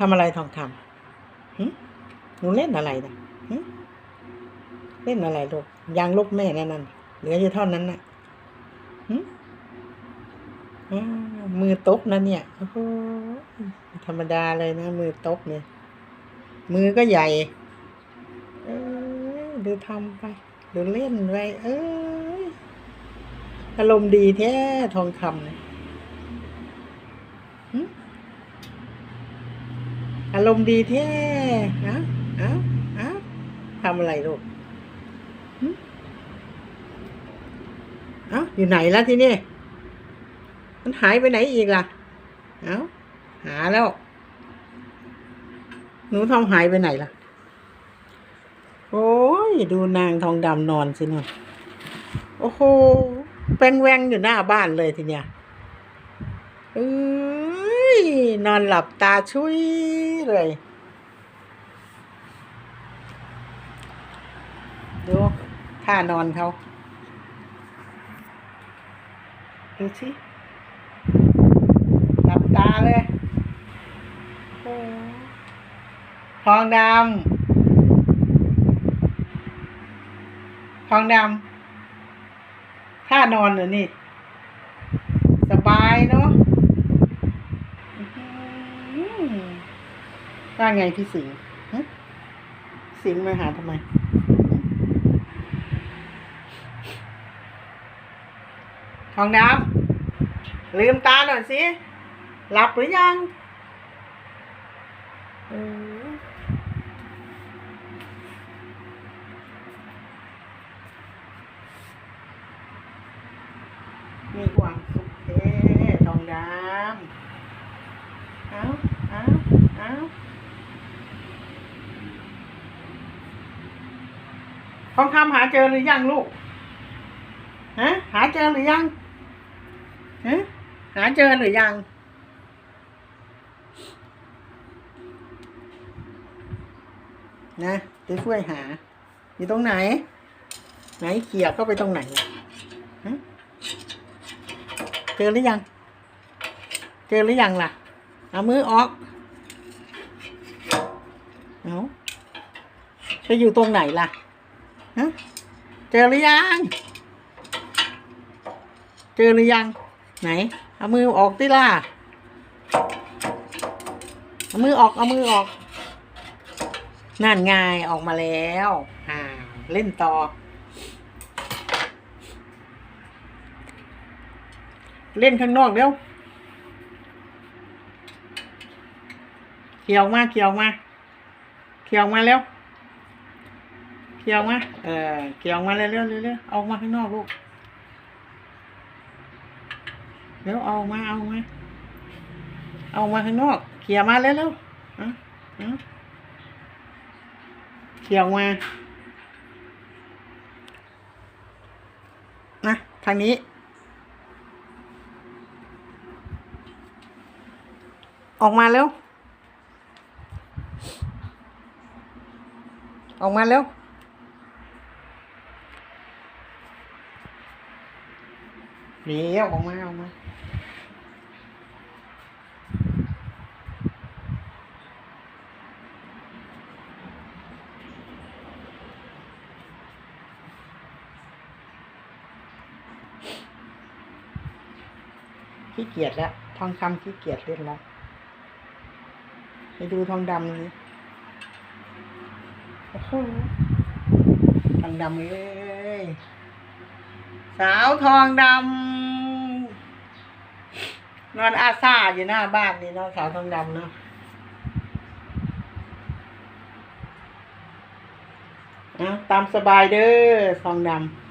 ทำอะไรทองคำหึหนูเล่นอะไรนะหึเล่นอะไรลูกยางลูกแม่นั่นนั่นเหลืออยู่เท่านั้นน่ะหึอามือตกนะเนี่ยโอ้โหธรรมดาเลยนะ มือตกเนี่ย มือก็ใหญ่ เอ้ยดูทำไป ดูเล่นไปเอ้ยอารมณ์ดีแท้ทองคำเนี่ยหึ อารมณ์ดีแท้เอ้าเอ้าเอ้าทำอะไรลูกเอ้าอยู่ไหนแล้วทีนี้มันหายไปไหนอีกล่ะ เอ้า หาแล้ว หนูทองหายไปไหนล่ะ โอ้ย ดูนางทองดำนอนสินอนโอ้โห แปงแวงอยู่หน้าบ้านเลยทีเนี้ยเอ้ย นอนหลับตาชุยเลย ดูท่านอนเขา ดูสิหลับตาเลยโอ้ทองดำทองดำท่านอนเหรอนี่ สบายเนาะ ว่าไงพี่สิงห์สิงห์มาหาทำไม ทองดำลืมตาหน่อยสิ หลับหรือยังมีความสุขเท่ทองดำเอาเอาเอา ทองคำหาเจอหรือยังลูกฮะหาเจอหรือยังฮะหาเจอหรือยังนะจะช่วยหา อยู่ตรงไหน ไหนเขี่ยเข้าไปตรงไหนเจอหรือยัง เจอหรือยังล่ะ เอามือออก เอาไปอยู่ตรงไหนล่ะ ฮะเจอหรือยัง เจอหรือยัง ไหน เอามือออกติล่ะ เอามือออก เอามือออก นั่นไงออกมาแล้วอ่าเล่นต่อ เล่นข้างนอกเร็วเขี่ยวมาเขี่ยวมาเขี่ยวมาเร็ว เขี่ยวมาเออเขี่ยวมาเร็วเร็วเร็วเร็วเอามาข้างนอกลูกเร็วเอามาเอามาเอามาข้างนอกเขี่ยมาเร็วเร็วอะอะเขี่ยวมานะทางนี้ ออกมาเร็ว ออกมาเร็ว เดี๋ยวออกมาออกมาขี้เกียจแล้วทองคำขี้เกียจเล่นแล้วไปดูทองดำเลยโอ้โหทองดำเลย สาวทองดำนอนอาซาอยู่หน้าบ้านนี่เนาะสาวทองดำเนาะนะตามสบายเด้อทองดำ